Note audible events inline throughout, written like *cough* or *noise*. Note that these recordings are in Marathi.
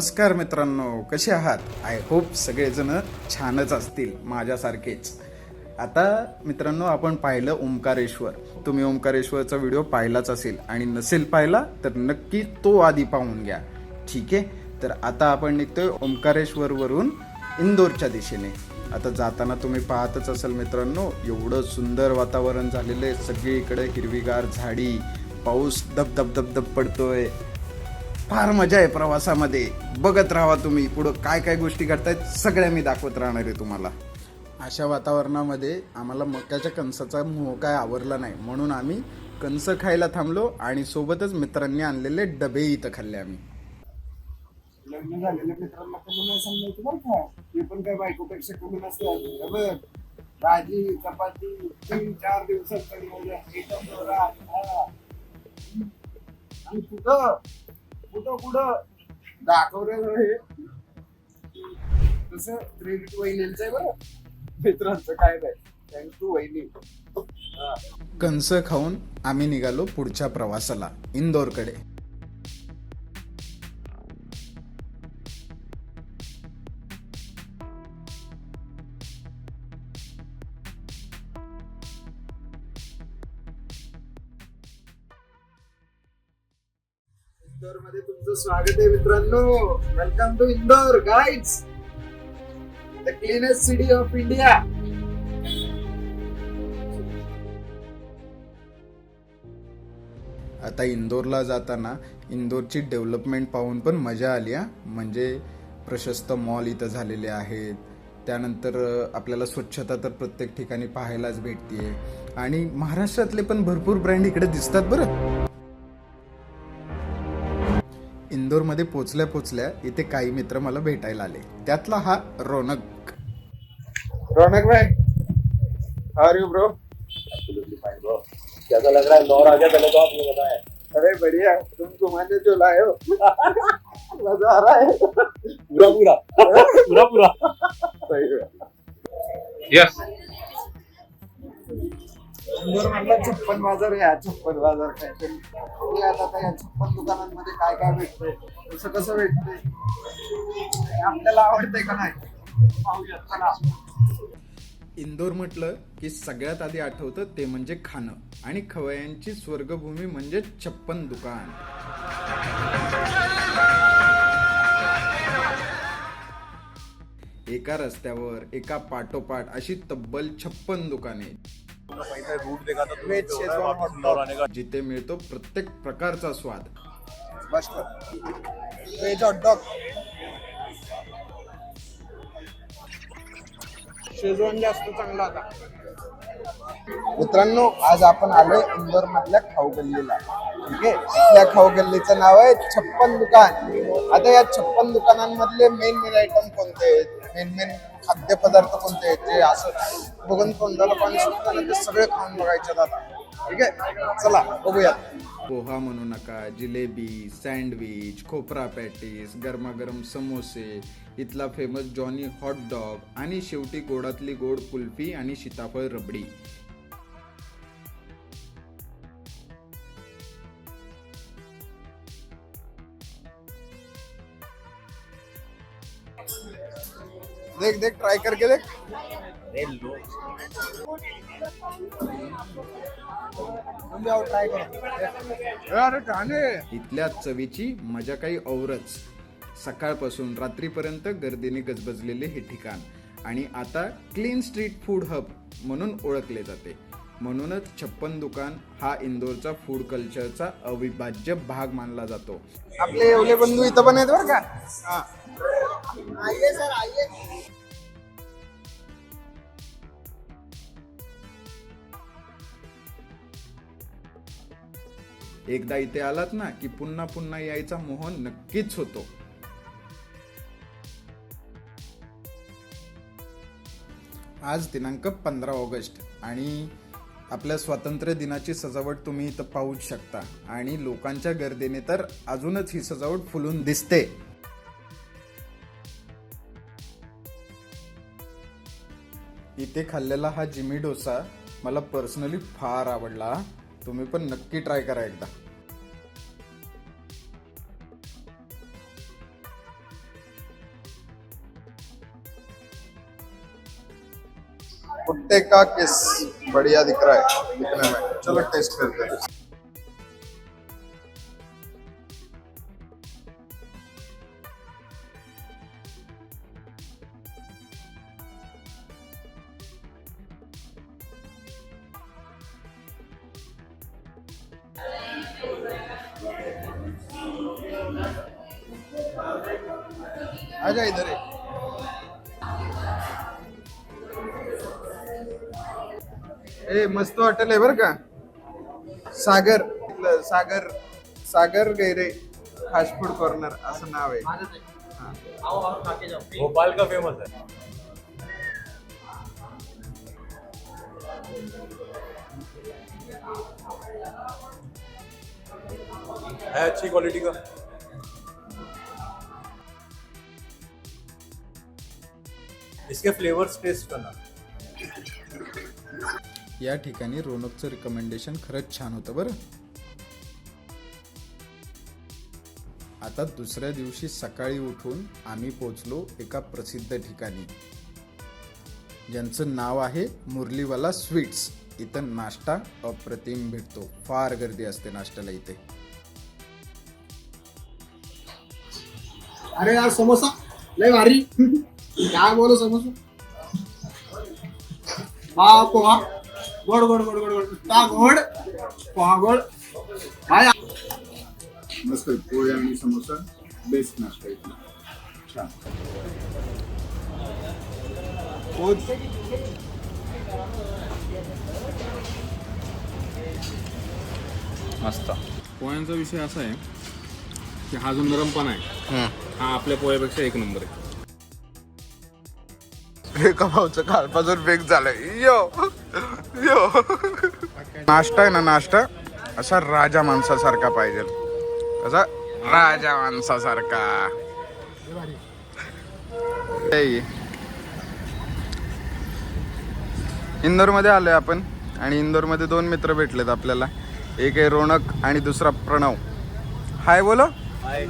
नमस्कार मित्रांनो कसे आहात? आय होप सगळेजण छानच असतील माझ्यासारखेच. आता मित्रांनो आपण पाहिलं ओंकारेश्वर. तुम्ही ओंकारेश्वरचा व्हिडिओ पाहिलाच असेल आणि नसेल पाहिला तर नक्की तो आधी पाहून घ्या. ठीक आहे? तर आता आपण निघतोय ओंकारेश्वरवरून इंदोरच्या दिशेने. आता जाताना तुम्ही पाहतच असाल मित्रांनो एवढं सुंदर वातावरण झालेलं आहे. सगळीकडे हिरवीगार झाडी पाऊस धब धब धब धब पडतोय. फार मजा आहे प्रवासामध्ये. बघत राहा तुम्ही पुढं काय काय गोष्टी घडतायत. सगळ्या मी दाखवत राहणार आहे तुम्हाला. अशा वातावरणामध्ये आम्हाला मक्याच्या कणसाचा मोह काय आवरला नाही. म्हणून आम्ही कणस खायला थांबलो आणि सोबतच मित्रांनी आणलेले डबे इथं खाल्ले आम्ही. लग्न झालेल्या मित्रांना कमी नाही सांगायचं बरं का. ते पण काय बायकोपेक्षा कमी नसतात भाजी चपाती तीन चार दिवसात म्हणजे आणि कुठं? कुठं कुठं? दाखवलं हे तसं क्रेडिट वहिनींचं आहे बरं. मित्रांचं काय नाही. थँक्यू वहिनी. कंस खाऊन आम्ही निघालो पुढच्या प्रवासाला इंदोरकडे. इंदोरमध्ये तुमचं स्वागत आहे मित्रांनो. Welcome to Indore guides the cleanest city of India आता इंदोरला जाताना इंदोरची डेव्हलपमेंट पाहून पण मजा आली हा. म्हणजे प्रशस्त मॉल इथं झालेले आहेत. त्यानंतर आपल्याला स्वच्छता तर प्रत्येक ठिकाणी पाहायलाच भेटते आणि महाराष्ट्रातले पण भरपूर ब्रँड इकडे दिसतात बरं. इंदोरमध्ये पोचल्या पोचल्या इथे काही मित्र मला भेटायला आले. त्यातला हा रौनक. रौनक भाई हाउ यू ब्रो कैसा लग रहा है? दौर आ गया पहले तो आप ये बताएं अरे बढ़िया तुम घुमाने जो लाए हो। मजा आ रहा है। पूरा पूरा। पूरा पूरा। सही है। यस छप्पन बाजार आहे हा छप्पन बाजार काहीतरी आता आता या छप्पन दुकानांमध्ये काय काय भेटतंय कसं कसं भेटतंय आपल्याला आवडतंय का नाही चला. इंदोर म्हटलं की सगळ्यात आधी आठवतं ते म्हणजे खाणं आणि खवयांची स्वर्गभूमी म्हणजे छप्पन दुकान. एका रस्त्यावर एका पाठोपाठ अशी तब्बल छप्पन दुकाने. जिथे मिळतो प्रत्येक प्रकारचा स्वाद. मस्त. व्हेज हॉटडॉग शेजवान जास्त चांगला होता मित्रांनो आज आपण आलोय इंदोर मधल्या खाऊ गल्लीला ठीक आहे? त्या खाऊ गल्लीचं नाव आहे छप्पन दुकान. आता या छप्पन दुकानांमधले मेन मेन आयटम कोणते आहेत? मेन मेन खाद्यपदार्थ कोणते आहेत जे असं बघून तोंडाला पाणी सुटतं ना ते सगळे खाऊन बघायचे आता ठीक आहे? चला बघूयात. पोहा म्हणू नका जिलेबी सँडविच खोपरा पॅटीस गरमागरम समोसे इथला फेमस जॉनी हॉट डॉग आणि शेवटी गोडातली गोड कुल्फी आणि सीताफळ रबडी. देख देख ट्राई करके देख. अरे लो. तुम जाओ ट्राई करो. अरे खाने इथल्या चवीची मजा काही औरच. सकाळपासून रात्रीपर्यंत गर्दीने गजबजलेले हे ठिकाण. आणि आता क्लीन स्ट्रीट फूड हब म्हणून ओळखले जाते. म्हणूनच छप्पन दुकान हा इंदोरचा फूड कल्चरचा अविभाज्य भाग मानला जातो. आपले येवले बंधू इथं पण आहेत बरं का? एकदा इथे आलात ना की पुन्हा पुन्हा यायचा मोह नक्कीच होतो. आज दिनांक पंधरा ऑगस्ट आणि आपल्या स्वातंत्र्य दिनाची सजावट तुम्ही इथं पाहूच शकता. आणि लोकांच्या गर्दीने तर अजूनच ही सजावट फुलून दिसते. इथे खाल्लेला हा जिमी डोसा मला पर्सनली फार आवडला. तुम्ही पण नक्की ट्राय करा एकदा. कुत्ते का किस बढ़िया दिख रहा है? दिखने में। चलो टेस्ट करते हैं. ए मस्त हॉटेल आहे बर का? सागर सागर सागर गैरे फास्ट फूड कॉर्नर असं नाव आहे. भोपाल का फेमस है है अच्छी क्वालिटी का? इसके फ्लेवर्स टेस्ट करना। या ठिकाणी रोनकचं रिकमेंडेशन खरंच छान होतं बरं. आता दुसऱ्या दिवशी सकाळी उठून आम्ही पोचलो एका प्रसिद्ध ठिकाणी. ज्यांचं नाव आहे मुरलीवाला स्वीट्स. इथं नाश्ता अप्रतिम भेटतो. फार गर्दी असते नाश्त्याला इथे. अरे यार समोसा? लय भारी. *laughs* काय बोलू समोसा? हा पोहा गोड गोड गोड गोड गोड. ता गोड पोहा गोड. काय मस्त पोहे आणि समोसा बेस्ट नाश्ता इथला. छान. मस्त. पोह्यांचा विषय असा आहे की हा जो नरमपणा आहे हा. आपल्या पोह्यापेक्षा एक नंबर आहे. एका भाऊचं कालपासून बेक झालंय. यो! यो. नाश्ता आहे ना नाश्ता. असा राजा माणसासारखा पाहिजे. असा राजा माणसासारखा. इंदोरमध्ये आलोय आपण आणि इंदोरमध्ये दोन मित्र भेटलेत आपल्याला. एक आहे रोनक आणि दुसरा प्रणव. हाय बोलो. हाय.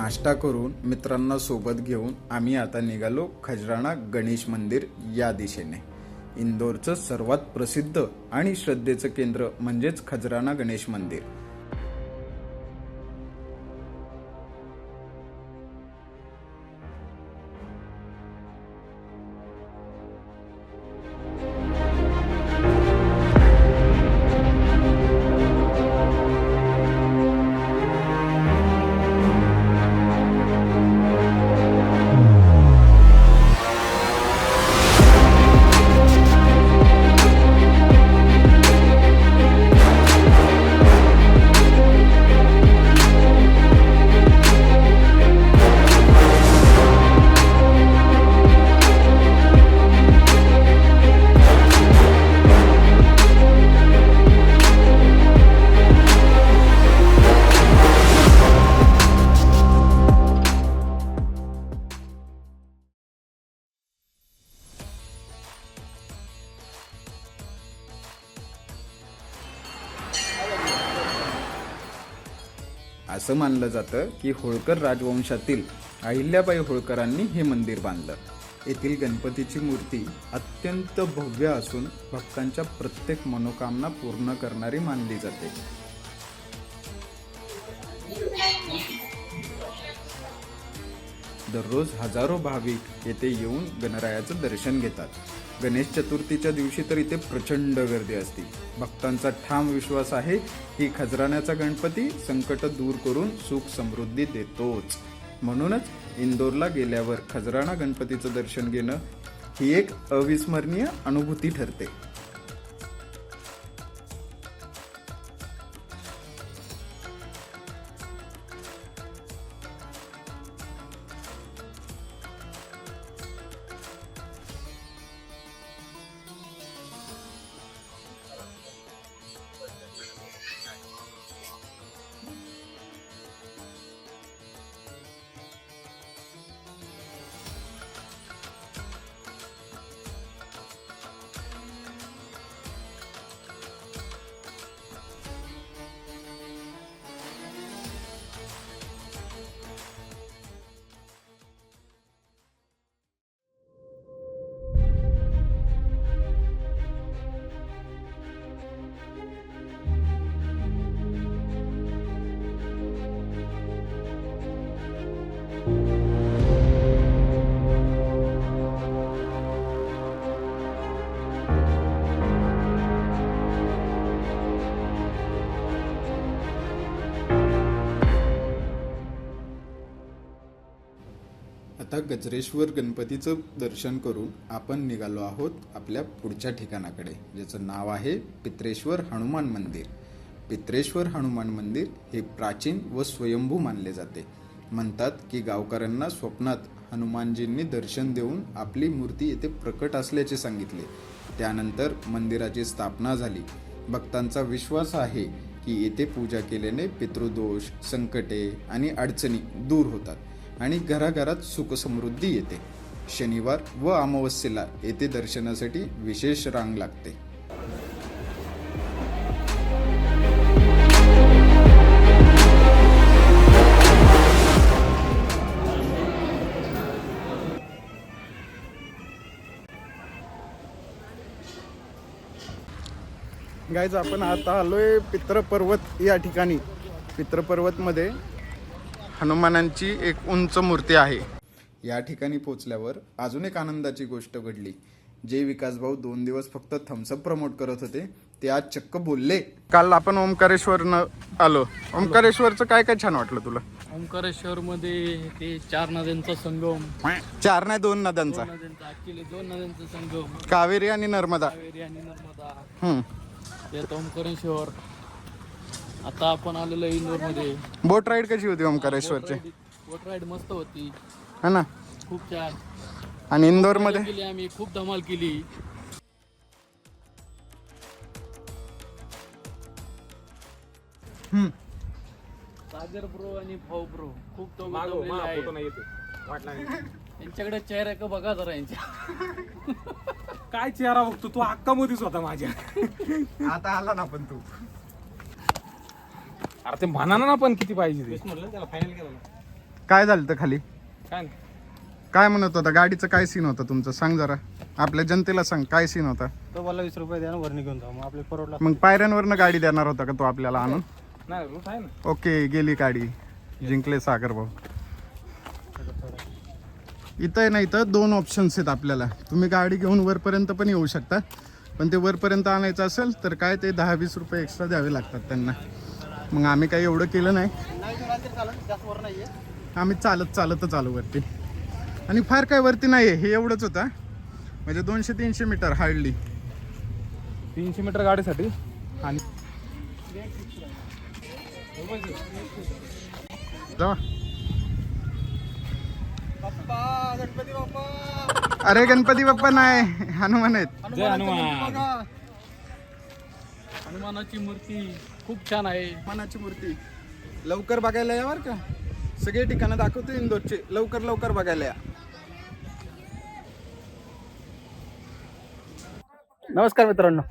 नाश्ता करून मित्रांना सोबत घेऊन आम्ही आता निघालो खजराणा गणेश मंदिर या दिशेने. इंदोरचं सर्वात प्रसिद्ध आणि श्रद्धेचं केंद्र म्हणजेच खजराणा गणेश मंदिर. असं मानलं जातं की होळकर राजवंशातील अहिल्याबाई होळकरांनी हे मंदिर बांधलं. येथील गणपतीची मूर्ती अत्यंत भव्य असून भक्तांच्या प्रत्येक मनोकामना पूर्ण करणारी मानली जाते. दररोज हजारो भाविक येथे येऊन गणरायाचं दर्शन घेतात. गणेश चतुर्थीच्या दिवशी तर इथे प्रचंड गर्दी असते. भक्तांचा ठाम विश्वास आहे की खजराण्याचा गणपती संकट दूर करून सुख समृद्धी देतोच. म्हणूनच इंदोरला गेल्यावर खजराणा गणपतीचं दर्शन घेणं ही एक अविस्मरणीय अनुभूती ठरते. गजरेश्वर गणपतीचं दर्शन करून आपण निघालो आहोत आपल्या पुढच्या ठिकाणाकडे ज्याचं नाव आहे पित्रेश्वर हनुमान मंदिर. पित्रेश्वर हनुमान मंदिर हे प्राचीन व स्वयंभू मानले जाते. म्हणतात की गावकऱ्यांना स्वप्नात हनुमानजींनी दर्शन देऊन आपली मूर्ती येथे प्रकट असल्याचे सांगितले. त्यानंतर मंदिराची स्थापना झाली. भक्तांचा विश्वास आहे की येथे पूजा केल्याने पितृदोष संकटे आणि अडचणी दूर होतात. आणि घराघरात सुखसमृद्धी येते. शनिवार व अमावस्येला येथे दर्शनासाठी विशेष रांग लागते. गायज आपण आता आलोय पित्रपर्वत या ठिकाणी. पित्रपर्वतमध्ये हनुमानांची एक उंच मूर्ती आहे. या ठिकाणी पोचल्यावर अजून एक आनंदाची गोष्ट घडली. जे विकास भाऊ दोन दिवस फक्त थम्सअप प्रमोट करत होते ते आज चक्क बोलले. काल आपण ओमकारेश्वरनं आलो. ओमकारेश्वरचं काय काय छान वाटलं तुला? ओंकारेश्वर मध्ये ते चार नद्यांचा संगम. चार नाही दोन नद्यांचा. दोन नद्यांचा ऍक्च्युली दोन नद्यांचा संगम. कावेरी आणि नर्मदा. कावेरी आणि नर्मदा. हम्म. ओंकारेश्वर. आता आपण आलेलो इंदोरमध्ये बोट राईड कशी होती ओमकारेश्वरची बोट राईड मस्त होती. है ना? खूप छान. आणि इंदोरमध्ये? केली आम्ही खूप धमाल केली. सागर ब्रो आणि भाऊ ब्रो खूप. यांच्याकडे चेहरा का बघा जरा यांच्या. काय चेहरा बघतो? तू अक्का मोदीच होता माझ्या. आता आला ना पण तू. अरे ते म्हणा ना पण किती पाहिजे ते. काय झालं तर खाली? काय काय म्हणत होता? गाडीचं काय सीन होता तुमचं? सांग जरा. आपल्या जनतेला सांग काय सीन होता? तो मला वीस रुपये द्या ना वरणी घेऊन जाऊ. मग आपले परवडला. मग पायऱ्यांवरनं गाडी देणार होता का तो आपल्याला आणून? नाही रूट आहे ना. ओके गेली गाडी. जिंकले सागर भाऊ. इथं आहे ना इथं दोन ऑप्शन्स आहेत आपल्याला. तुम्ही गाडी घेऊन वरपर्यंत पण येऊ शकता. पण ते वरपर्यंत आणायचं असेल तर काय ते दहा वीस रुपये एक्स्ट्रा द्यावे लागतात त्यांना. मग आम्ही काही एवढं केलं नाही. आम्ही चालत चालतच आलो वरती. आणि फार काय वरती नाही आहे हे एवढंच होतं म्हणजे दोनशे तीनशे मीटर हार्डली. तीनशे मीटर गाडीसाठी. आणि अरे गणपती बाप्पा नाही हनुमान आहेत. हनुमानाची मूर्ती. खूप छान आहे. हनुमानाची मूर्ती. लवकर बघायला या बरं का? सगळे ठिकाणं दाखवतो इंदोरचे. लवकर लवकर बघायला या. नमस्कार मित्रांनो.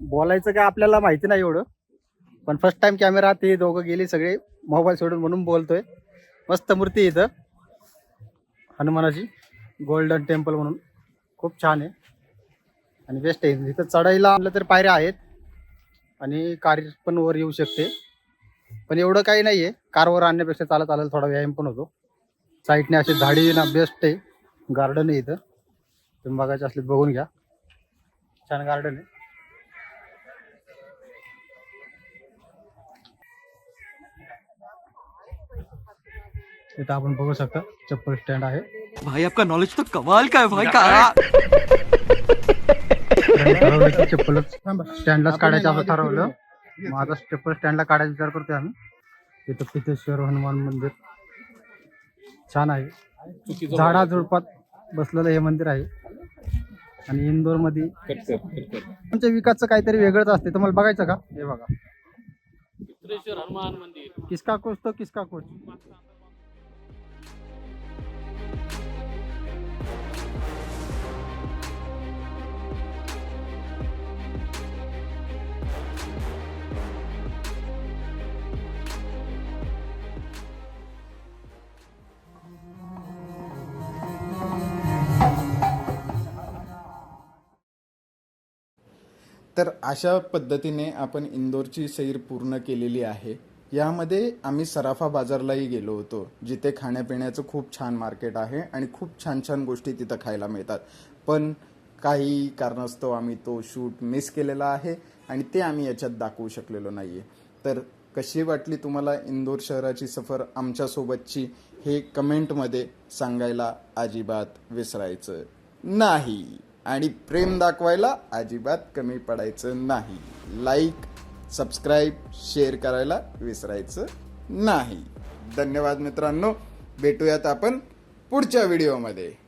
बोलायचं काय आपल्याला माहिती नाही एवढं. पण फर्स्ट टाइम कॅमेरा ते दोघं गेली सगळे. मोबाईल सोडून म्हणून बोलतोय. मस्त मूर्ती इथं. हनुमानाची. गोल्डन टेम्पल म्हणून. खूप छान आहे. आणि बेस्ट आहे. इथं चढायला आणलं तर पायऱ्या आहेत. आणि कार पण वर येऊ शकते. पण एवढं काही नाही आहे कारवर आणण्यापेक्षा चालत आलेला थोडा व्यायाम पण होतो. साईडने अशी झाडी ना बेस्ट आहे. गार्डन आहे इथं. तुम्ही बघायचे असले बघून घ्या. छान गार्डन आहे. इथं आपण बघू शकता चप्पल स्टँड आहे. भाई आपका नॉलेज तो कमाल का है भाई का? *laughs* ठरवलं की चप्पलच स्टँडलाच काढायचं आपण ठरवलं. मग आता चप्पल स्टँडला काढायचा विचार करतोय आम्ही. इथं पिथेश्वर हनुमान मंदिर. छान आहे. झाडा झुडपात बसलेलं हे मंदिर आहे. आणि इंदोरमध्ये आमच्या विकासचं काहीतरी वेगळंच असते तुम्हाला बघायचं का? हे बघा. हनुमान मंदिर. किसका कोच तो किसका कोच तर अशा पद्धतीने आपण इंदोरची सैर पूर्ण केलेली आहे. यामध्ये आम्ही सराफा बाजारलाही गेलो होतो जिथे खाण्यापिण्याचं खूप छान मार्केट आहे आणि खूप छान छान गोष्टी तिथं खायला मिळतात. पण काही कारणास्तव आम्ही तो शूट मिस केलेला आहे आणि ते आम्ही याच्यात दाखवू शकलेलो नाही आहे तर कशी वाटली तुम्हाला इंदोर शहराची सफर आमच्यासोबतची हे कमेंटमध्ये सांगायला अजिबात विसरायचं नाही. आणि प्रेम दाखवायला अजिबात कमी पडायचं नाही. लाईक सबस्क्राईब शेअर करायला विसरायचं नाही. धन्यवाद मित्रांनो. भेटूयात आपण पुढच्या व्हिडिओमध्ये